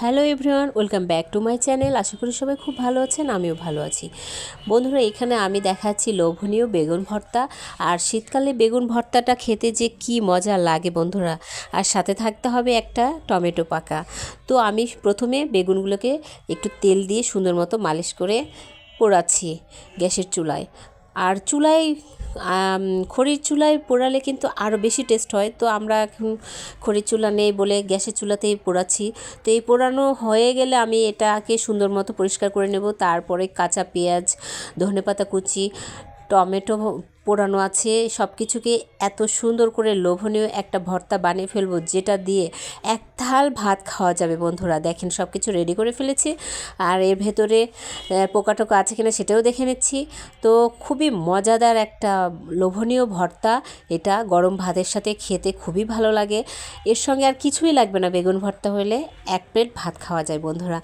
Hello everyone, welcome back to my channel. আশা করি সবাই খুব ভালো আছেন, আমিও ভালো আছি। বন্ধুরা, এখানে আমি দেখাচ্ছি লোভনীয় বেগুন ভর্তা। আর শীতকালে বেগুন ভর্তাটা খেতে যে কি মজা লাগে বন্ধুরা, আর সাথে থাকতে হবে একটা টমেটো পাকা। তো আমি প্রথমে বেগুনগুলোকে একটু তেল দিয়ে সুন্দর মতো মালিশ করে পোড়াচ্ছি গ্যাসের চুলায়। আর চুলায় খড়ির চুলায় পোড়ালে কিন্তু আরও বেশি টেস্ট হয়। তো আমরা এখন খড়ির চুলা নেই বলে গ্যাসের চুলাতেই পোড়াচ্ছি। তো এই পোড়ানো হয়ে গেলে আমি এটাকে সুন্দর মতো পরিষ্কার করে নেব। তারপরে কাঁচা পেঁয়াজ ধনে পাতা কুচি, টমেটো পোড়ানো আছে। সব কিছুকে এত সুন্দর করে লোভনীয় একটা ভর্তা বানিয়ে ফেলব যেটা দিয়ে এক থাল ভাত খাওয়া যাবে বন্ধুরা। দেখেন সব কিছু রেডি করে ফেলেছি। আর এর ভেতরে আহ, পোকা টোকা আছে কিনা সেটাও দেখে নিচ্ছি। তো খুবই মজাদার একটা লোভনীয় ভর্তা। এটা গরম ভাতের সাথে খেতে খুবই ভালো লাগে। এর সঙ্গে আর কিছুই লাগবে না বেগুন ভর্তা হলে। এক প্লেট ভাত খাওয়া যায় বন্ধুরা।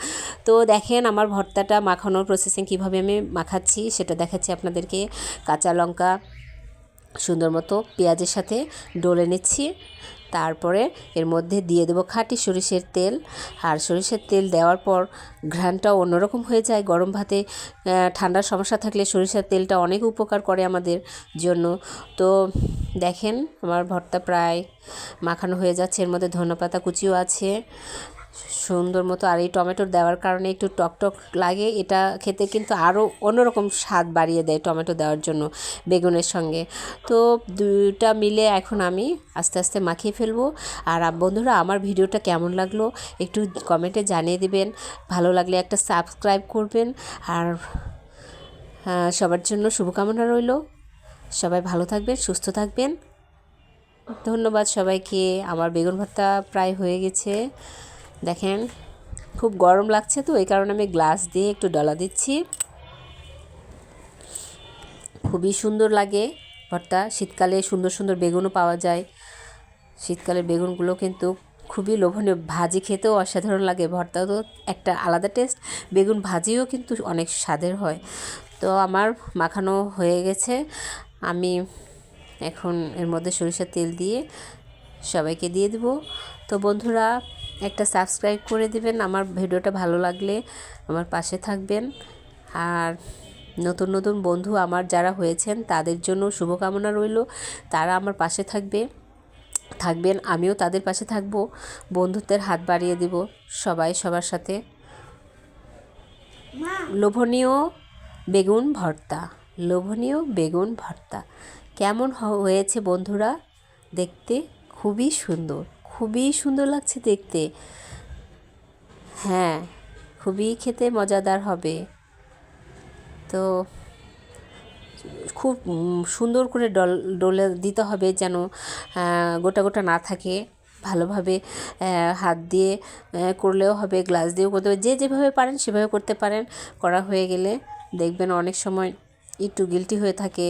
তো দেখেন আমার ভর্তাটা মাখানোর প্রসেসিং কীভাবে আমি মাখাচ্ছি সেটা দেখাচ্ছি আপনাদেরকে। কাঁচা লঙ্কা সুন্দর মতো পেঁয়াজের সাথে ডলে নিচ্ছি। তারপরে এর মধ্যে দিয়ে দেবো খাঁটি সরিষের তেল। আর সরিষের তেল দেওয়ার পর ঘ্রাণটাও অন্যরকম হয়ে যায় গরম ভাতে। ঠান্ডার সমস্যা থাকলে সরিষার তেলটা অনেক উপকার করে আমাদের জন্য। তো দেখেন আমার ভর্তা প্রায় মাখানো হয়ে যাচ্ছে। এর মধ্যে ধনেপাতা কুচিও আছে। সুন্দর মতো আর এই টমেটোর দেওয়ার কারণে একটু টকটক লাগে। এটা খেতে কিন্তু আরও অন্যরকম স্বাদ বাড়িয়ে দেয় টমেটো দেওয়ার জন্য বেগুনের সঙ্গে। তো দুইটা মিলে এখন আমি আস্তে আস্তে মাখিয়ে ফেলব। আর বন্ধুরা আমার ভিডিওটা কেমন লাগল একটু কমেন্টে জানিয়ে দেবেন। ভালো লাগলে একটা সাবস্ক্রাইব করবেন। আর আহ, সবার জন্য শুভকামনা রইল। সবাই ভালো থাকবেন সুস্থ থাকবেন। ধন্যবাদ সবাইকে। আমার বেগুন ভর্তা প্রায় হয়ে গেছে। দেখেন, খুব গরম লাগছে তো, এই কারণে আমি গ্লাস দিয়ে একটু ডলা দিচ্ছি। খুবই সুন্দর লাগে ভর্তা। শীতকালে সুন্দর সুন্দর বেগুনও পাওয়া যায়। শীতকালের বেগুনগুলো কিন্তু খুবই লোভনীয়। ভাজি খেতেও অসাধারণ লাগে ভর্তাও তো একটা আলাদা টেস্ট। বেগুন ভাজিও কিন্তু অনেক স্বাদের হয়। তো আমার মাখানো হয়ে গেছে। আমি এখন এর মধ্যে সরিষার তেল দিয়ে সবাইকে দিয়ে দেব। তো বন্ধুরা একটা সাবস্ক্রাইব করে দিবেন আমার ভিডিওটা ভালো লাগলে আমার পাশে থাকবেন। আর নতুন নতুন বন্ধু আমার যারা হয়েছেন তাদের জন্য শুভকামনা রইল। তারা আমার পাশে থাকবে থাকবেন আমিও তাদের পাশে থাকব। বন্ধুত্বের হাত বাড়িয়ে দিব সবাই সবার সাথে। লোভনীয় বেগুন ভর্তা লোভনীয় বেগুন ভর্তা। কেমন হয়েছে বন্ধুরা দেখতে? খুবই সুন্দর। খুবই সুন্দর লাগছে দেখতে। হ্যাঁ খুবই খেতে মজাদার হবে। তো, খুব সুন্দর করে ডল, ডলে দিতে হবে যেন গোটা গোটা না থাকে। ভালোভাবে হাত দিয়ে করলেও হবে, গ্লাস দিয়েও করতে হবে। যে যেভাবে পারেন সেভাবে করতে পারেন। করা হয়ে গেলে দেখবেন অনেক সময় একটু গিলটি হয়ে থাকে।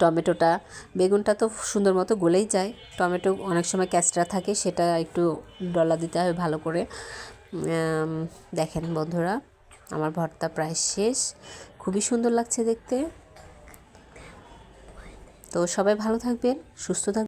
টমেটোটা, বেগুনটা তো সুন্দর মতো গলেই যায়। টমেটো অনেক সময় ক্যাচড়া থাকে, সেটা একটু ডলা দিতে হবে ভালো করে। দেখেন বন্ধুরা, আমার ভর্তা প্রায় শেষ। খুবই সুন্দর লাগছে দেখতে। তো সবাই ভালো থাকবেন, সুস্থ থাকবেন।